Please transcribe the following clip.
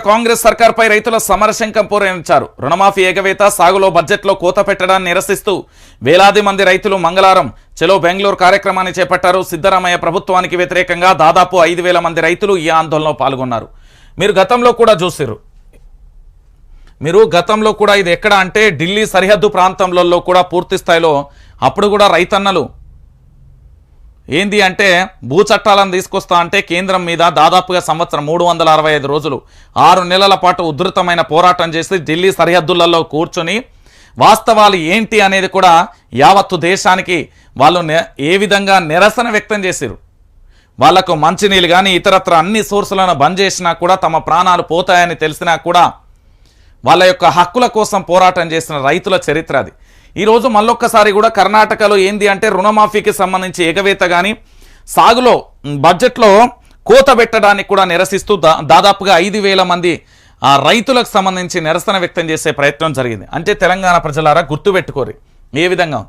కాంగ్రెస్ సర్కార్పై రైతుల సమరశంకం పూరించారు రుణమాఫీ ఎగవేత సాగులో బడ్జెట్లో కోత పెట్టడాన్ని నిరసిస్తూ వేలాది మంది రైతులు మంగళవారం చెలో బెంగళూరు కార్యక్రమాన్ని చేపట్టారు. సిద్ధరామయ్య ప్రభుత్వానికి వ్యతిరేకంగా దాదాపు ఐదు మంది రైతులు ఈ ఆందోళనలో పాల్గొన్నారు. మీరు గతంలో కూడా చూసిర్రు. మీరు గతంలో కూడా ఇది ఎక్కడ అంటే ఢిల్లీ సరిహద్దు ప్రాంతంలో కూడా పూర్తి స్థాయిలో అప్పుడు కూడా రైతన్నలు ఏంది అంటే భూ చట్టాలను తీసుకొస్తా అంటే కేంద్రం మీద దాదాపుగా సంవత్సరం మూడు వందల అరవై ఐదు రోజులు ఆరు నెలల పాటు ఉధృతమైన పోరాటం చేసి ఢిల్లీ సరిహద్దులలో కూర్చొని వాస్తవాలు ఏంటి అనేది కూడా యావత్తు దేశానికి వాళ్ళు ఏ విధంగా నిరసన వ్యక్తం చేశారు వాళ్ళకు మంచినీళ్ళు కానీ ఇతరత్ర అన్ని సోర్సులను బంద్ చేసినా కూడా తమ ప్రాణాలు పోతాయని తెలిసినా కూడా వాళ్ళ యొక్క హక్కుల కోసం పోరాటం చేసిన రైతుల చరిత్ర అది. ఈరోజు మళ్ళొక్కసారి కూడా కర్ణాటకలో ఏంది అంటే రుణమాఫీకి సంబంధించి ఎగవేత కానీ సాగులో బడ్జెట్లో కోత పెట్టడానికి కూడా నిరసిస్తూ దా దాదాపుగా ఐదు వేల మంది రైతులకు సంబంధించి నిరసన వ్యక్తం చేసే ప్రయత్నం జరిగింది. అంటే తెలంగాణ ప్రజలారా గుర్తుపెట్టుకోరు. ఏ విధంగా?